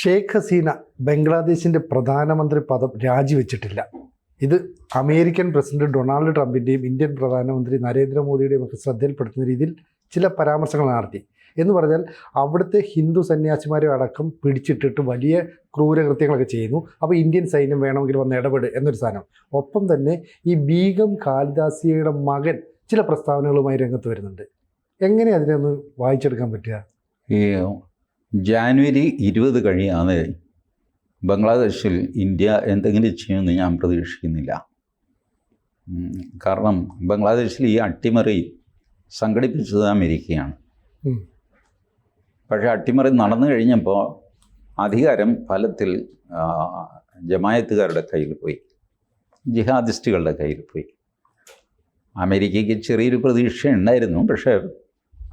ഷെയ്ഖ് ഹസീന ബംഗ്ലാദേശിന്റെ പ്രധാനമന്ത്രി പദം രാജിവെച്ചിട്ടില്ല. ഇത് അമേരിക്കൻ പ്രസിഡന്റ് ഡൊണാൾഡ് ട്രംപിന്റെയും ഇന്ത്യൻ പ്രധാനമന്ത്രി നരേന്ദ്രമോദിയുടെയും ഒക്കെ ശ്രദ്ധയിൽപ്പെടുത്തുന്ന രീതിയിൽ ചില പരാമർശങ്ങൾ നടത്തി. എന്ന് പറഞ്ഞാൽ അവിടുത്തെ ഹിന്ദു സന്യാസിമാരെ അടക്കം പിടിച്ചിട്ടിട്ട് വലിയ ക്രൂരകൃത്യങ്ങളൊക്കെ ചെയ്യുന്നു. അപ്പോൾ ഇന്ത്യൻ സൈന്യം വേണമെങ്കിൽ വന്ന് ഇടപെട് എന്നൊരു സാധനം. ഒപ്പം തന്നെ ഈ ബീഗം കാലിദാസിയയുടെ മകൻ ചില പ്രസ്താവനകളുമായി രംഗത്ത് വരുന്നുണ്ട്. എങ്ങനെ അതിനെ ഒന്ന് വായിച്ചെടുക്കാൻ പറ്റുക? ഈ ജാനുവരി ഇരുപത് കഴിയാതെ ബംഗ്ലാദേശിൽ ഇന്ത്യ എന്തെങ്കിലും ചെയ്യുമെന്ന് ഞാൻ പ്രതീക്ഷിക്കുന്നില്ല. കാരണം ബംഗ്ലാദേശിൽ ഈ അട്ടിമറി സംഘടിപ്പിച്ചത് അമേരിക്കയാണ് പക്ഷേ അട്ടിമറി നടന്നു കഴിഞ്ഞപ്പോൾ അധികാരം ഫലത്തിൽ ജമായത്തുകാരുടെ കയ്യിൽ പോയി. ജിഹാദിസ്റ്റുകളുടെ കയ്യിൽ പോയി. അമേരിക്കയ്ക്ക് ചെറിയൊരു പ്രതീക്ഷ ഉണ്ടായിരുന്നു പക്ഷേ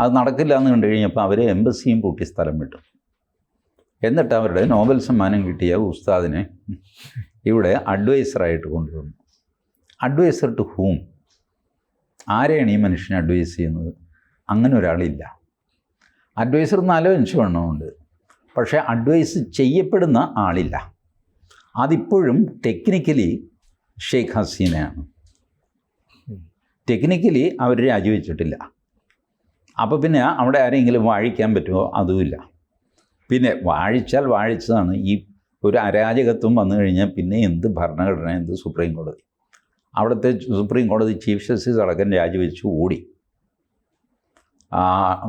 അത് നടക്കില്ല എന്ന് കണ്ടു കഴിഞ്ഞപ്പോൾ അവരെ എംബസിയും പൂട്ടി സ്ഥലം വിട്ടു. എന്നിട്ട് അവരുടെ നോബൽ സമ്മാനം കിട്ടിയ ഉസ്താദിനെ ഇവിടെ അഡ്വൈസറായിട്ട് കൊണ്ടുവന്നു. അഡ്വൈസർ ടു ഹൂം ആരെയാണ് ഈ മനുഷ്യനെ അഡ്വൈസ് ചെയ്യുന്നത്? അങ്ങനെ ഒരാളില്ല. അഡ്വൈസർ നാലോ അഞ്ച് വണ്ണമുണ്ട്. പക്ഷേ അഡ്വൈസ് ചെയ്യപ്പെടുന്ന ആളില്ല. അതിപ്പോഴും ടെക്നിക്കലി ഷെയ്ഖ് ഹസീനയാണ്. ടെക്നിക്കലി അവർ രാജിവെച്ചിട്ടില്ല. അപ്പോൾ പിന്നെ അവിടെ ആരെങ്കിലും വാഴിക്കാൻ പറ്റുമോ? അതുമില്ല. പിന്നെ വാഴിച്ചാൽ വാഴിച്ചതാണ്. ഈ ഒരു അരാജകത്വം വന്നു കഴിഞ്ഞാൽ പിന്നെ എന്ത് ഭരണഘടന എന്ത് സുപ്രീം കോടതി? അവിടുത്തെ സുപ്രീം കോടതി ചീഫ് ജസ്റ്റിസ് അടക്കം രാജിവെച്ച് ഓടി.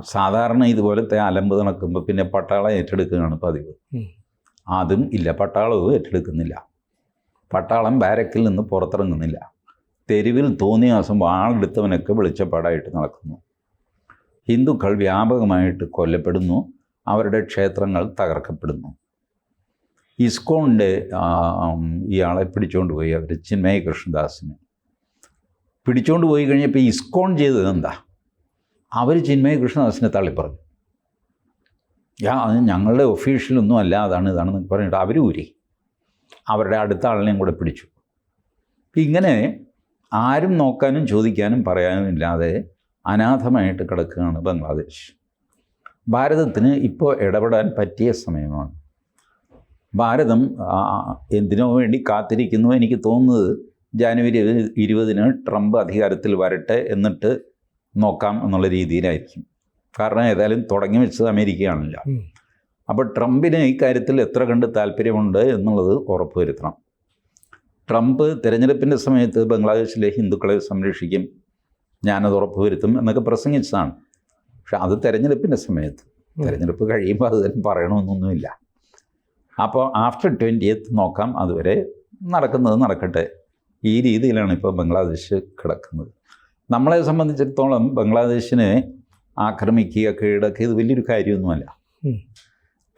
സാധാരണ ഇതുപോലത്തെ അലമ്പ് നടക്കുമ്പോൾ പിന്നെ പട്ടാളം ഏറ്റെടുക്കുകയാണ് പതിവ്. അതും ഇല്ല. പട്ടാളവും ഏറ്റെടുക്കുന്നില്ല. പട്ടാളം ബാരക്കിൽ നിന്ന് പുറത്തിറങ്ങുന്നില്ല. തെരുവിൽ തോന്നിയ ദിവസം വാളെടുത്തവനൊക്കെ വെളിച്ചപ്പാടായിട്ട് നടക്കുന്നു. ഹിന്ദുക്കൾ വ്യാപകമായിട്ട് കൊല്ലപ്പെടുന്നു അവരുടെ ക്ഷേത്രങ്ങൾ തകർക്കപ്പെടുന്നു. ഇസ്കോണിന്റെ ഇയാളെ പിടിച്ചുകൊണ്ട് പോയി അവർ ചിന്മയ കൃഷ്ണദാസിനെ. പിടിച്ചുകൊണ്ട് പോയി കഴിഞ്ഞപ്പോൾ ഇസ്കോൺ ചെയ്തത് എന്താ? അവർ ചിന്മയ കൃഷ്ണദാസിനെ തള്ളിപ്പറഞ്ഞു. യാ അത് ഞങ്ങളുടെ ഒഫീഷ്യലൊന്നും അല്ല അതാണ് ഇതാണെന്ന് പറഞ്ഞിട്ട് അവർ ഊരി. അവരുടെ അടുത്ത ആളിനെയും കൂടെ പിടിച്ചു. ഇങ്ങനെ ആരും നോക്കാനും ചോദിക്കാനും പറയാനും ഇല്ലാതെ അനാഥമായിട്ട് കിടക്കുകയാണ് ബംഗ്ലാദേശ്. ഭാരതത്തിന് ഇപ്പോൾ ഇടപെടാൻ പറ്റിയ സമയമാണ്. ഭാരതം എന്തിനോ വേണ്ടി കാത്തിരിക്കുന്നു എനിക്ക് തോന്നുന്നത് ജാനുവരി ഇരുപതിന് ട്രംപ് അധികാരത്തിൽ വരട്ടെ എന്നിട്ട് നോക്കാം എന്നുള്ള രീതിയിലായിരിക്കും. കാരണം ഏതായാലും തുടങ്ങി വെച്ചത് അമേരിക്കയാണല്ലോ. അപ്പോൾ ട്രംപിന് ഇക്കാര്യത്തിൽ എത്ര കണ്ട് താല്പര്യമുണ്ട് എന്നുള്ളത് ഉറപ്പുവരുത്തണം. ട്രംപ് തിരഞ്ഞെടുപ്പിന്റെ സമയത്ത് ബംഗ്ലാദേശിലെ ഹിന്ദുക്കളെ സംരക്ഷിക്കും. ഞാനത് ഉറപ്പുവരുത്തും എന്നൊക്കെ പ്രസംഗിച്ചതാണ്. പക്ഷെ അത് തിരഞ്ഞെടുപ്പിന്റെ സമയത്ത്. തിരഞ്ഞെടുപ്പ് കഴിയുമ്പോൾ അത് തന്നെ പറയണമെന്നൊന്നുമില്ല. അപ്പോൾ ആഫ്റ്റർ ട്വന്റിയത്ത് നോക്കാം അതുവരെ നടക്കുന്നത് നടക്കട്ടെ. ഈ രീതിയിലാണ് ഇപ്പോൾ ബംഗ്ലാദേശ് കിടക്കുന്നത്. നമ്മളെ സംബന്ധിച്ചിടത്തോളം ബംഗ്ലാദേശിനെ ആക്രമിക്കുക കീഴടക്കുക ഇത് വലിയൊരു കാര്യമൊന്നുമല്ല.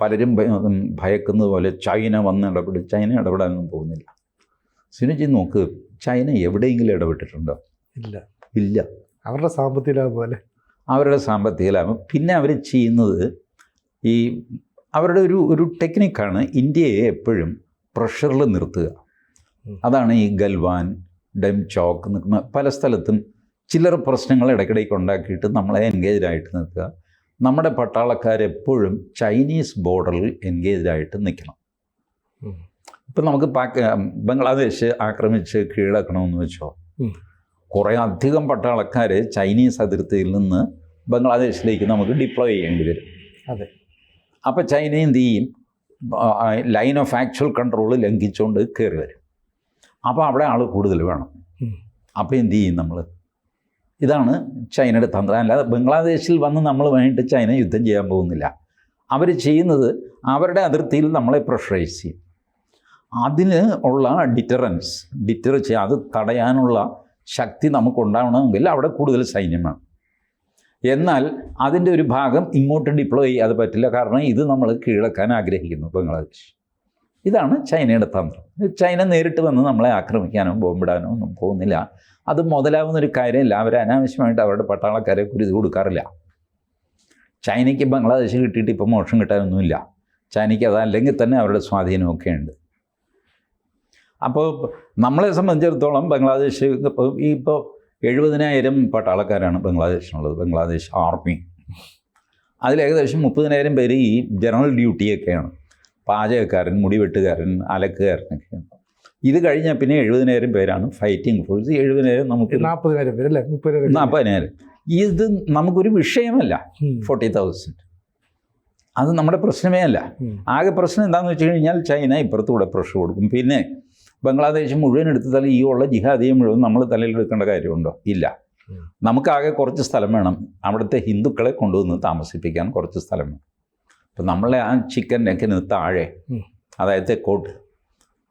പലരും ഭയ- ഭയക്കുന്നത് പോലെ ചൈന വന്ന് ഇടപെടും. ചൈന ഇടപെടാനൊന്നും പോകുന്നില്ല. സുനിജി നോക്ക് ചൈന എവിടെയെങ്കിലും ഇടപെട്ടിട്ടുണ്ടോ? ഇല്ല. ഇല്ല. അവരുടെ സാമ്പത്തിക ലാഭം പോലെ. അവരുടെ സാമ്പത്തിക ലാഭം പിന്നെ അവർ ചെയ്യുന്നത് ഈ അവരുടെ ഒരു ഒരു ടെക്നിക്കാണ് ഇന്ത്യയെ എപ്പോഴും പ്രഷറിൽ നിർത്തുക. അതാണ് ഈ ഗൽവാൻ ഡെം ചോക്ക് നിൽക്കുന്ന പല സ്ഥലത്തും ചില്ലറ പ്രശ്നങ്ങൾ ഇടയ്ക്കിടയ്ക്ക് ഉണ്ടാക്കിയിട്ട് നമ്മളെ എൻഗേജ്ഡ് ആയിട്ട് നിൽക്കുക നമ്മുടെ പട്ടാളക്കാരെപ്പോഴും ചൈനീസ് ബോർഡറിൽ എൻഗേജ്ഡ് ആയിട്ട് നിൽക്കണം. ഇപ്പം നമുക്ക് പാക് ബംഗ്ലാദേശ് ആക്രമിച്ച് കീഴടക്കണമെന്ന് വെച്ചോ. കുറേ അധികം പട്ടാളക്കാർ ചൈനീസ് അതിർത്തിയിൽ നിന്ന് ബംഗ്ലാദേശിലേക്ക് നമുക്ക് ഡിപ്ലോയ് ചെയ്യേണ്ടി വരും. അതെ. അപ്പോൾ ചൈന എന്ത് ചെയ്യും? ലൈൻ ഓഫ് ആക്ച്വൽ കൺട്രോൾ ലംഘിച്ചുകൊണ്ട് കയറി വരും. അപ്പോൾ അവിടെ ആൾ കൂടുതൽ വേണം. അപ്പോൾ എന്ത് ചെയ്യും നമ്മൾ ഇതാണ് ചൈനയുടെ തന്ത്രം. അല്ലാതെ ബംഗ്ലാദേശിൽ വന്ന് നമ്മൾ വേണ്ടിയിട്ട് ചൈന യുദ്ധം ചെയ്യാൻ പോകുന്നില്ല. അവർ ചെയ്യുന്നത് അവരുടെ അതിർത്തിയിൽ നമ്മളെ പ്രഷറൈസ് ചെയ്യും. അതിന് ഉള്ള ഡിറ്ററൻസ് ഡിറ്റർ ചെയ്യുക അത് തടയാനുള്ള ശക്തി നമുക്കുണ്ടാവണമെങ്കിൽ അവിടെ കൂടുതൽ സൈന്യമാണ്. എന്നാൽ അതിന്റെ ഒരു ഭാഗം ഇങ്ങോട്ട് ഡിപ്ലോയ് ചെയ്യാതെ പറ്റില്ല. കാരണം ഇത് നമ്മൾ കീഴടക്കാൻ ആഗ്രഹിക്കുന്നു ബംഗ്ലാദേശ്. ഇതാണ് ചൈനയുടെ തന്ത്രം. ചൈന നേരിട്ട് വന്ന് നമ്മളെ ആക്രമിക്കാനോ ബോംബിടാനോ ഒന്നും പോകുന്നില്ല. അത് മുതലാവുന്ന ഒരു കാര്യമില്ല. അവർ അനാവശ്യമായിട്ട് അവരുടെ പട്ടാളക്കാരെ കുരുതി കൊടുക്കാറില്ല. ചൈനയ്ക്ക് ബംഗ്ലാദേശ് കിട്ടിയിട്ട് ഇപ്പോൾ മോഷം കിട്ടാനൊന്നുമില്ല. ചൈനയ്ക്ക് അതല്ലെങ്കിൽ തന്നെ അവരുടെ സ്വാധീനമൊക്കെ ഉണ്ട്. അപ്പോൾ നമ്മളെ സംബന്ധിച്ചിടത്തോളം ബംഗ്ലാദേശ് ഇപ്പോൾ ഈ ഇപ്പോൾ എഴുപതിനായിരം പട്ടാളക്കാരാണ് ബംഗ്ലാദേശിനുള്ളത് ബംഗ്ലാദേശ് ആർമി. അതിലേകദേശം മുപ്പതിനായിരം പേര് ഈ ജനറൽ ഡ്യൂട്ടിയൊക്കെയാണ്. പാചകക്കാരൻ മുടിവെട്ടുകാരൻ അലക്കുകാരനൊക്കെയാണ്. ഇത് കഴിഞ്ഞാൽ പിന്നെ എഴുപതിനായിരം പേരാണ് ഫൈറ്റിംഗ് ഫോഴ്സ്. എഴുപതിനായിരം നമുക്ക് നാൽപ്പതിനായിരം പേര് അല്ലേ? മുപ്പതിനായിരം നാൽപ്പതിനായിരം ഇത് നമുക്കൊരു വിഷയമല്ല. Forty thousand. അത് നമ്മുടെ പ്രശ്നമേ അല്ല. ആകെ പ്രശ്നം എന്താണെന്ന് വെച്ച് കഴിഞ്ഞാൽ ചൈന ഇപ്പുറത്തൂടെ പ്രഷർ കൊടുക്കും. പിന്നെ ബംഗ്ലാദേശ് മുഴുവൻ എടുത്താൽ ഈ ഉള്ള ജിഹാദിയെ മുഴുവൻ നമ്മൾ തലയിലെടുക്കേണ്ട കാര്യമുണ്ടോ? ഇല്ല. നമുക്കാകെ കുറച്ച് സ്ഥലം വേണം. അവിടുത്തെ ഹിന്ദുക്കളെ കൊണ്ടുവന്ന് താമസിപ്പിക്കാൻ കുറച്ച് സ്ഥലം വേണം. അപ്പം നമ്മളെ ആ ചിക്കൻ നെക്കിന് താഴെ അതായത് തെക്കോട്ട്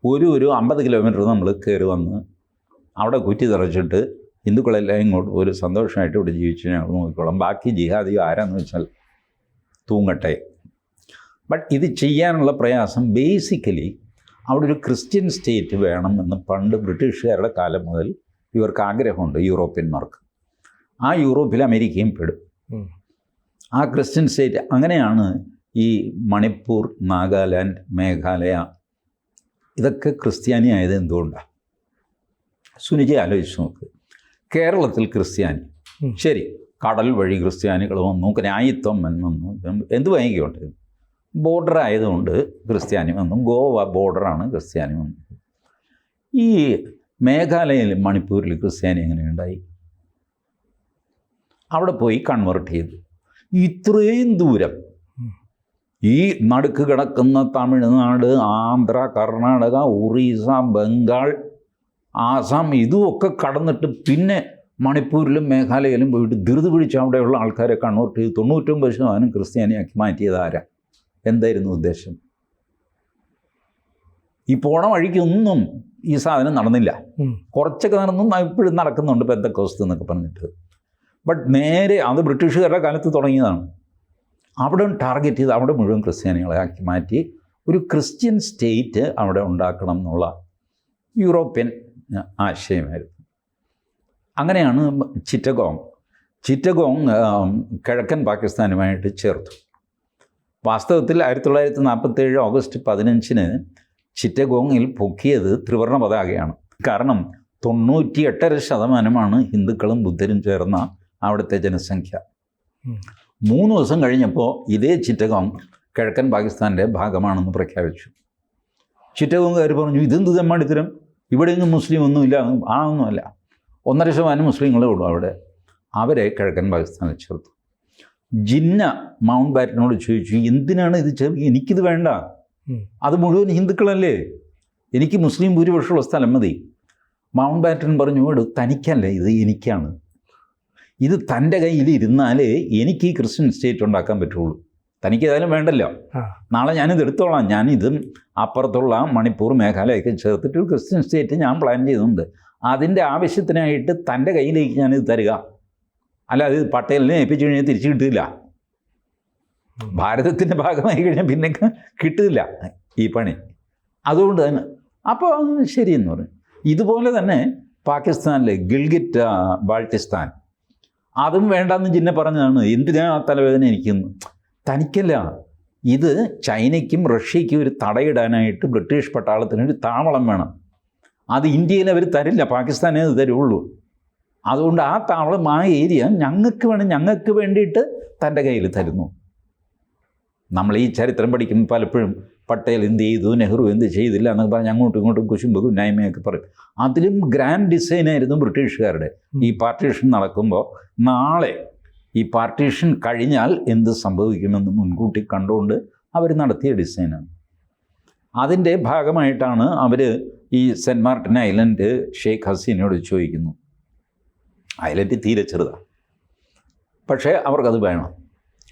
ഒരു ഒരു അമ്പത് കിലോമീറ്റർ നമ്മൾ കയറി വന്ന് അവിടെ കുറ്റി നിറച്ചിട്ട് ഹിന്ദുക്കളെല്ലാം ഇങ്ങോട്ട് ഒരു സന്തോഷമായിട്ട് ഇവിടെ ജീവിച്ച് ഞങ്ങൾ നോക്കിക്കോളാം. ബാക്കി ജിഹാദി ആരാന്ന് വെച്ചാൽ തൂങ്ങട്ടെ. ബട്ട് ഇത് ചെയ്യാനുള്ള പ്രയാസം ബേസിക്കലി അവിടെ ഒരു ക്രിസ്ത്യൻ സ്റ്റേറ്റ് വേണമെന്ന് പണ്ട് ബ്രിട്ടീഷുകാരുടെ കാലം മുതൽ ഇവർക്ക് ആഗ്രഹമുണ്ട് യൂറോപ്യന്മാർക്ക്. ആ യൂറോപ്പിൽ അമേരിക്കയും പെടും. ആ ക്രിസ്ത്യൻ സ്റ്റേറ്റ് അങ്ങനെയാണ് ഈ മണിപ്പൂർ നാഗാലാൻഡ് മേഘാലയ ഇതൊക്കെ ക്രിസ്ത്യാനി ആയത് എന്തുകൊണ്ടാണ് സുനിജി ആലോചിച്ച് നോക്ക്. കേരളത്തിൽ ക്രിസ്ത്യാനി. ശരി കടൽ വഴി ക്രിസ്ത്യാനികൾ വന്നു ന്യായിത്വം വന്നു എന്ത് വൈകിയോണ്ട് ബോർഡർ ആയതുകൊണ്ട് ക്രിസ്ത്യാനി വന്നു ഗോവ ബോർഡറാണ് ക്രിസ്ത്യാനി വന്നു ഈ മേഘാലയയിൽ മണിപ്പൂരിൽ ക്രിസ്ത്യാനി എങ്ങനെയുണ്ടായി? അവിടെ പോയി കൺവേർട്ട് ചെയ്തു. ഇത്രയും ദൂരം ഈ നടുക്ക് കിടക്കുന്ന തമിഴ്നാട് ആന്ധ്ര കർണാടക ഒറീസ ബംഗാൾ ആസാം ഇതുമൊക്കെ കടന്നിട്ട് പിന്നെ മണിപ്പൂരിലും മേഘാലയയിലും പോയിട്ട് ധൃതി പിടിച്ച് അവിടെയുള്ള ആൾക്കാരെ കൺവേർട്ട് ചെയ്ത്. തൊണ്ണൂറ്റൊമ്പത് ശതമാനം ക്രിസ്ത്യാനിയാക്കി മാറ്റിയത് ആരാ? എന്തായിരുന്നു ഉദ്ദേശം? ഈ പോണ വഴിക്കൊന്നും ഈ സാധനം നടന്നില്ല. കുറച്ചൊക്കെ നടന്നു ഇപ്പോഴും നടക്കുന്നുണ്ട് പെന്തക്കോസ്ത് എന്നൊക്കെ പറഞ്ഞിട്ട്. ബട്ട് നേരെ അത് ബ്രിട്ടീഷുകാരുടെ കാലത്ത് തുടങ്ങിയതാണ്. അവിടെ ടാർഗറ്റ് ചെയ്ത് അവിടെ മുഴുവൻ ക്രിസ്ത്യാനികളെ ആക്കി മാറ്റി ഒരു ക്രിസ്ത്യൻ സ്റ്റേറ്റ് അവിടെ ഉണ്ടാക്കണം എന്നുള്ള യൂറോപ്യൻ ആശയമായിരുന്നു. അങ്ങനെയാണ് ചിറ്റഗോങ്. ചിറ്റഗോങ് കിഴക്കൻ പാകിസ്ഥാനുമായിട്ട് ചേർത്തു. വാസ്തവത്തിൽ ആയിരത്തി തൊള്ളായിരത്തി നാൽപ്പത്തേഴ് ഓഗസ്റ്റ് പതിനഞ്ചിന് ചിറ്റഗോങ്ങിൽ പൊക്കിയത് ത്രിവർണ പതാകയാണ് കാരണം തൊണ്ണൂറ്റി എട്ടര ശതമാനമാണ് ഹിന്ദുക്കളും ബുദ്ധരും ചേർന്ന അവിടുത്തെ ജനസംഖ്യ. മൂന്ന് ദിവസം കഴിഞ്ഞപ്പോൾ ഇതേ ചിറ്റഗോങ് കിഴക്കൻ പാകിസ്ഥാന്റെ ഭാഗമാണെന്ന് പ്രഖ്യാപിച്ചു. ചിറ്റഗോങ്കാർ പറഞ്ഞു ഇതെന്ത് തെമ്മാടിത്തരം? ഇവിടെയൊന്നും മുസ്ലിം ഒന്നുമില്ല. ആണൊന്നുമല്ല ഒന്നര ശതമാനം മുസ്ലിങ്ങളേ ഉള്ളൂ അവിടെ. അവരെ കിഴക്കൻ പാകിസ്ഥാനിൽ ചേർത്തു. ജിന്ന മൗണ്ട് ബാറ്റനോട് ചോദിച്ചു എന്തിനാണ് ഇത് എനിക്കിത് വേണ്ട. അത് മുഴുവൻ ഹിന്ദുക്കളല്ലേ? എനിക്ക് മുസ്ലിം ഭൂരിപക്ഷമുള്ള സ്ഥലം മതി. മൗണ്ട് ബാറ്റൻ പറഞ്ഞു എടു തനിക്കല്ല ഇത് എനിക്കാണ്. ഇത് തന്റെ കയ്യിൽ ഇരുന്നാലേ എനിക്ക് ഈ ക്രിസ്ത്യൻ സ്റ്റേറ്റ് ഉണ്ടാക്കാൻ പറ്റുള്ളൂ. തനിക്ക് ഏതായാലും വേണ്ടല്ലോ. നാളെ ഞാനിത് എടുത്തോളാം. ഞാനിതും അപ്പുറത്തുള്ള മണിപ്പൂർ മേഘാലയൊക്കെ ചേർത്തിട്ട് ഒരു ക്രിസ്ത്യൻ സ്റ്റേറ്റ് ഞാൻ പ്ലാൻ ചെയ്യുന്നുണ്ട് അതിന്റെ ആവശ്യത്തിനായിട്ട് തന്റെ കയ്യിലേക്ക് ഞാനിത് തരിക. അല്ല അത് പട്ടേലിനെ ഏൽപ്പിച്ചു കഴിഞ്ഞാൽ തിരിച്ചു കിട്ടില്ല. ഭാരതത്തിന്റെ ഭാഗമായി കഴിഞ്ഞാൽ പിന്നെ കിട്ടില്ല ഈ പണി. അതുകൊണ്ട് തന്നെ അപ്പോൾ ശരിയെന്ന് പറഞ്ഞു. ഇതുപോലെ തന്നെ പാകിസ്ഥാനിലെ ഗിൽഗിറ്റ് ബാൾട്ടിസ്ഥാൻ അതും വേണ്ടെന്ന് ജിന്നെ പറഞ്ഞതാണ്. എന്തിനാ ആ തലവേദന എനിക്കുന്നു? തനിക്കല്ല. ഇത് ചൈനയ്ക്കും റഷ്യയ്ക്കും ഒരു തടയിടാനായിട്ട് ബ്രിട്ടീഷ് പട്ടാളത്തിന് ഒരു താവളം വേണം. അത് ഇന്ത്യയിൽ അവർ തരില്ല. പാകിസ്ഥാനേ തരുള്ളൂ. അതുകൊണ്ട് ആ താവളം ആ ഏരിയ ഞങ്ങൾക്ക് വേണം ഞങ്ങൾക്ക് വേണ്ടിയിട്ട് തന്റെ കയ്യിൽ തരുന്നു. നമ്മൾ ഈ ചരിത്രം പഠിക്കുമ്പോൾ പലപ്പോഴും പട്ടേൽ എന്ത് ചെയ്തു നെഹ്റു എന്ത് ചെയ്തില്ല എന്നൊക്കെ പറഞ്ഞ് അങ്ങോട്ടും ഇങ്ങോട്ടും കുശുമ്പ് കുന്നായ്മയൊക്കെ പറയും. അതിലും ഗ്രാൻഡ് ഡിസൈൻ ആയിരുന്നു ബ്രിട്ടീഷുകാരുടെ. ഈ പാർട്ടീഷൻ നടക്കുമ്പോൾ നാളെ ഈ പാർട്ടീഷൻ കഴിഞ്ഞാൽ എന്ത് സംഭവിക്കുമെന്ന് മുൻകൂട്ടി കണ്ടുകൊണ്ട് അവർ നടത്തിയ ഡിസൈനാണ് അതിന്റെ ഭാഗമായിട്ടാണ് അവർ ഈ സെന്റ് മാർട്ടിൻ ഐലൻഡ് ഷെയ്ഖ് ഹസീനയോട് ചോദിക്കുന്നു. ഐലൻഡ് തീരെ ചെറുതാണ്. പക്ഷേ അവർക്കത് വേണം.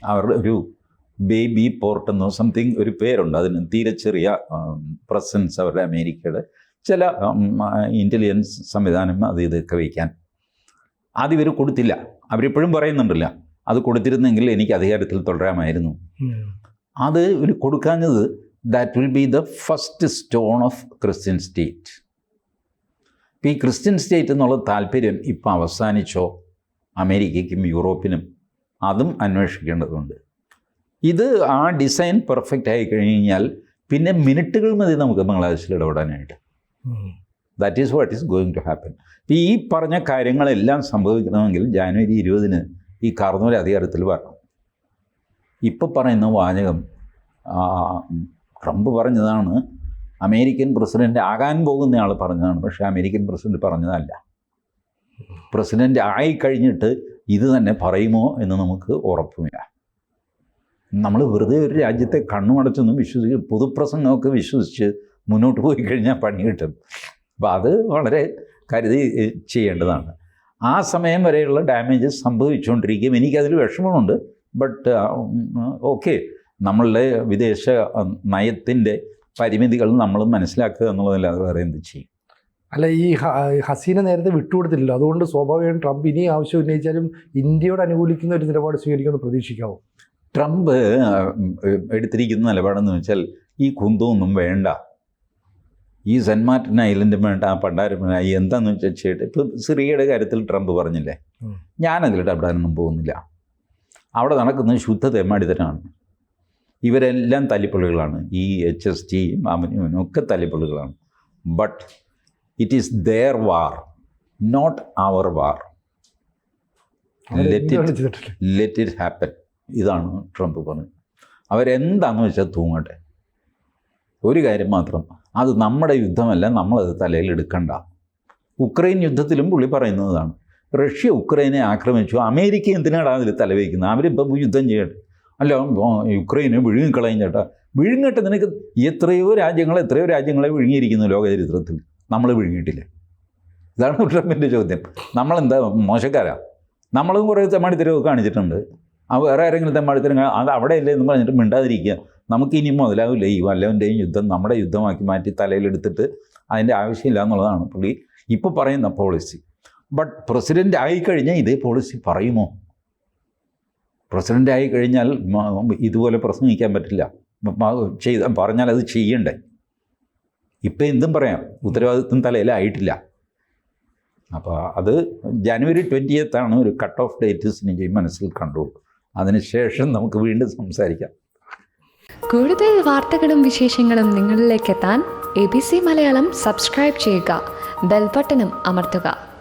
അവരുടെ ഒരു ബേബി പോർട്ട് എന്നോ സംതിങ് ഒരു പേരുണ്ട്. അതിന് തീരെ ചെറിയ പ്രസൻസ് അവരുടെ അമേരിക്കയുടെ ചില ഇന്റലിജൻസ് സംവിധാനം അത് ഇതൊക്കെ വയ്ക്കാൻ. അതിവർ കൊടുത്തില്ല. അവരിപ്പോഴും പറയുന്നുണ്ടല്ല അത് കൊടുത്തിരുന്നെങ്കിൽ എനിക്ക് അധികാരത്തിൽ തുടരാമായിരുന്നു. അത് ഒരു കൊടുക്കാഞ്ഞത് that will be the first stone of Christian state ഈ ക്രിസ്ത്യൻ സ്റ്റേറ്റ് എന്നുള്ള താല്പര്യം ഇപ്പോൾ അവസാനിച്ചോ? അമേരിക്കയ്ക്കും യൂറോപ്പിനും അതും അന്വേഷിക്കേണ്ടതുണ്ട്. ഇത് ആ ഡിസൈൻ പെർഫെക്റ്റ് ആയി കഴിഞ്ഞാൽ പിന്നെ മിനിറ്റുകൾ മതി നമുക്ക് ബംഗ്ലാദേശിൽ ഇടപെടാനായിട്ട്. That is what is going to happen ഈ പറഞ്ഞ കാര്യങ്ങളെല്ലാം സംഭവിക്കണമെങ്കിൽ ജാനുവരി ഇരുപതിന് ഈ കാർന്നൂർ അധികാരത്തിൽ വരണം. ഇപ്പോൾ പറയുന്ന വാചകം ട്രംപ് പറഞ്ഞതാണ് അമേരിക്കൻ പ്രസിഡന്റ് ആകാൻ പോകുന്ന ആൾ പറഞ്ഞതാണ്. പക്ഷേ അമേരിക്കൻ പ്രസിഡന്റ് പറഞ്ഞതല്ല. പ്രസിഡന്റ് ആയി കഴിഞ്ഞിട്ട് ഇത് തന്നെ പറയുമോ എന്ന് നമുക്ക് ഉറപ്പുമില്ല. നമ്മൾ വെറുതെ ഒരു രാജ്യത്തെ കണ്ണുമടച്ചൊന്നും വിശ്വസിച്ച് പൊതുപ്രസംഗമൊക്കെ വിശ്വസിച്ച് മുന്നോട്ട് പോയി കഴിഞ്ഞാൽ പണി കിട്ടും. അപ്പോൾ അത് വളരെ കരുതി ചെയ്യേണ്ടതാണ്. ആ സമയം വരെയുള്ള ഡാമേജസ് സംഭവിച്ചുകൊണ്ടിരിക്കും എനിക്കതിൽ വിഷമമുണ്ട്. But okay. നമ്മളുടെ വിദേശ നയത്തിന്റെ പരിമിതികൾ നമ്മൾ മനസ്സിലാക്കുക എന്നുള്ളതല്ലാതെ വേറെ എന്ത് ചെയ്യും? അല്ല ഈ ഹസീന നേരത്തെ വിട്ടുകൊടുത്തില്ലല്ലോ. അതുകൊണ്ട് സ്വാഭാവികമായും ട്രംപ് ഇനി ആവശ്യം ഉന്നയിച്ചാലും ഇന്ത്യയോട് അനുകൂലിക്കുന്ന ഒരു നിലപാട് സ്വീകരിക്കുമെന്ന് പ്രതീക്ഷിക്കാവോ? ട്രംപ് എടുത്തിരിക്കുന്ന നിലപാടെന്ന് വെച്ചാൽ ഈ കുന്തമൊന്നും വേണ്ട. ഈ സെന്റ് മാർട്ടിൻ ഐലൻഡും വേണ്ട ആ പണ്ടാരം എന്താന്ന് എന്താണെന്ന് വെച്ചാൽ ചെയ്യട്ടെ. ഇപ്പം സിറിയയുടെ കാര്യത്തിൽ ട്രംപ് പറഞ്ഞില്ലേ? ഞാനതിലിട്ട് അവിടെ ഒന്നും പോകുന്നില്ല. അവിടെ നടക്കുന്നത് ശുദ്ധ തെമ്മാടിത്തരാണ് ഇവരെല്ലാം തല്ലിപ്പൊളികളാണ് ഈ എച്ച് എസ് ടി മാമനും ഒക്കെ തല്ലിപ്പൊളികളാണ് but it is their war not our war let it let it happen ഇതാണ് ട്രംപ് പറഞ്ഞത്. അവരെന്താണെന്ന് വെച്ചാൽ തൂങ്ങട്ടെ. ഒരു കാര്യം മാത്രം അത് നമ്മുടെ യുദ്ധമല്ല നമ്മളത് തലയിൽ എടുക്കണ്ട. ഉക്രൈൻ യുദ്ധത്തിലും പുള്ളി പറയുന്നതാണ്. റഷ്യ ഉക്രൈനെ ആക്രമിച്ചു. അമേരിക്ക എന്തിനാണ് അതിൽ തലവയ്ക്കുന്നത്? അവരിപ്പം യുദ്ധം ചെയ്യട്ടെ. അല്ല യുക്രൈന് വിഴുങ്ങിക്കളയും ചേട്ടാ. വിഴുങ്ങട്ടെ നിനക്ക് എത്രയോ രാജ്യങ്ങൾ എത്രയോ രാജ്യങ്ങളെ വിഴുങ്ങിയിരിക്കുന്നു ലോകചരിത്രത്തിൽ. നമ്മൾ വിഴുങ്ങിയിട്ടില്ല. ഇതാണ് ട്രംപിന്റെ ചോദ്യം. നമ്മളെന്താ മോശക്കാരാ? നമ്മളും കുറേ തെമ്മാടിത്തരവ് കാണിച്ചിട്ടുണ്ട്. ആ വേറെ ആരെങ്കിലും തെമ്മാടിത്തരം അത് അവിടെയല്ലേ എന്ന് പറഞ്ഞിട്ട് മിണ്ടാതിരിക്കുക. നമുക്ക് ഇനി മുതലാവില്ല. ഈ വല്ലവന്റെയും യുദ്ധം നമ്മുടെ യുദ്ധമാക്കി മാറ്റി തലയിലെടുത്തിട്ട് അതിന്റെ ആവശ്യമില്ല എന്നുള്ളതാണ് പുള്ളി ഇപ്പോൾ പറയുന്ന പോളിസി ബട്ട് പ്രസിഡന്റ് ആയിക്കഴിഞ്ഞാൽ ഇതേ പോളിസി പറയുമോ? പ്രസിഡന്റ് ആയി കഴിഞ്ഞാൽ ഇതുപോലെ പ്രസംഗിക്കാൻ പറ്റില്ല. ചെയ്ത പറഞ്ഞാൽ അത് ചെയ്യണ്ടേ? ഇപ്പം എന്തും പറയാം. ഉത്തരവാദിത്വം തലയിലായിട്ടില്ല. അപ്പോൾ അത് ജനുവരി ട്വന്റിയത്താണ് ഒരു കട്ട് ഓഫ് ഡേറ്റ് എനിക്ക് മനസ്സിൽ കണ്ടു അതിനുശേഷം നമുക്ക് വീണ്ടും സംസാരിക്കാം. കൂടുതൽ വാർത്തകളും വിശേഷങ്ങളും നിങ്ങളിലേക്ക് എത്താൻ A B C Malayalam subscribe ചെയ്യുക. ബെൽബട്ടനും അമർത്തുക.